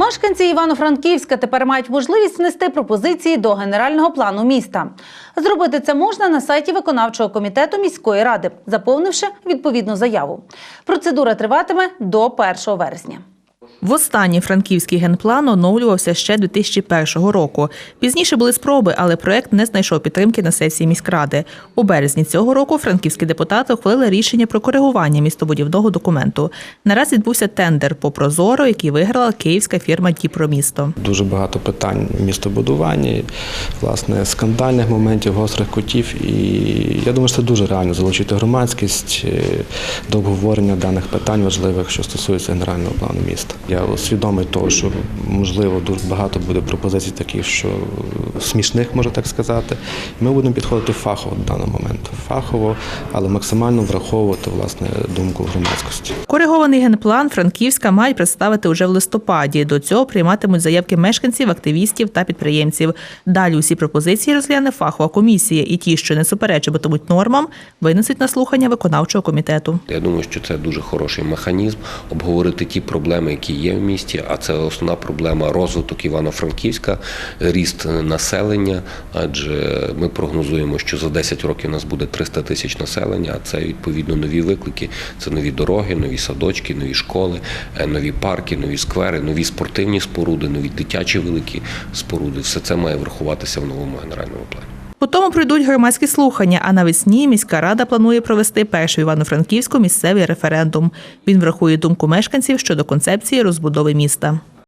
Мешканці Івано-Франківська тепер мають можливість внести пропозиції до генерального плану міста. Зробити це можна на сайті виконавчого комітету міської ради, заповнивши відповідну заяву. Процедура триватиме до 1 вересня. Востаннє франківський генплан оновлювався ще 2001 року. Пізніше були спроби, але проект не знайшов підтримки на сесії міськради. У березні цього року франківські депутати ухвалили рішення про коригування містобудівного документу. Нараз відбувся тендер по прозоро, який виграла київська фірма Діпромісто. Дуже багато питань в містобудуванні, власне, скандальних моментів, гострих кутів. І я думаю, що це дуже реально залучити громадськість е, до обговорення даних питань важливих, що стосуються генерального плану міста. Я свідомий того, що можливо дуже багато буде пропозицій таких, що смішних, можна так сказати. Ми будемо підходити фахово до даного моменту. Фахово, але максимально враховувати власне думку громадськості. Коригований генплан Франківська мають представити уже в листопаді. До цього прийматимуть заявки мешканців, активістів та підприємців. Далі усі пропозиції розгляне фахова комісія, і ті, що не суперечитимуть нормам, винесуть на слухання виконавчого комітету. Я думаю, що це дуже хороший механізм обговорити ті проблеми, які є в місті. А це основна проблема розвиток Івано-Франківська, ріст населення. Адже ми прогнозуємо, що за 10 років у нас буде 300 тисяч населення. А це відповідно нові виклики. Це нові дороги, нові садочки, нові школи, е, нові парки, нові сквери, нові спортивні споруди, нові дитячі великі споруди. Все це має врахуватися в новому генеральному плані. Потім пройдуть громадські слухання, а навесні міська рада планує провести перший Івано-Франківську місцевий референдум. Він врахує думку мешканців щодо концепції розбудови міста.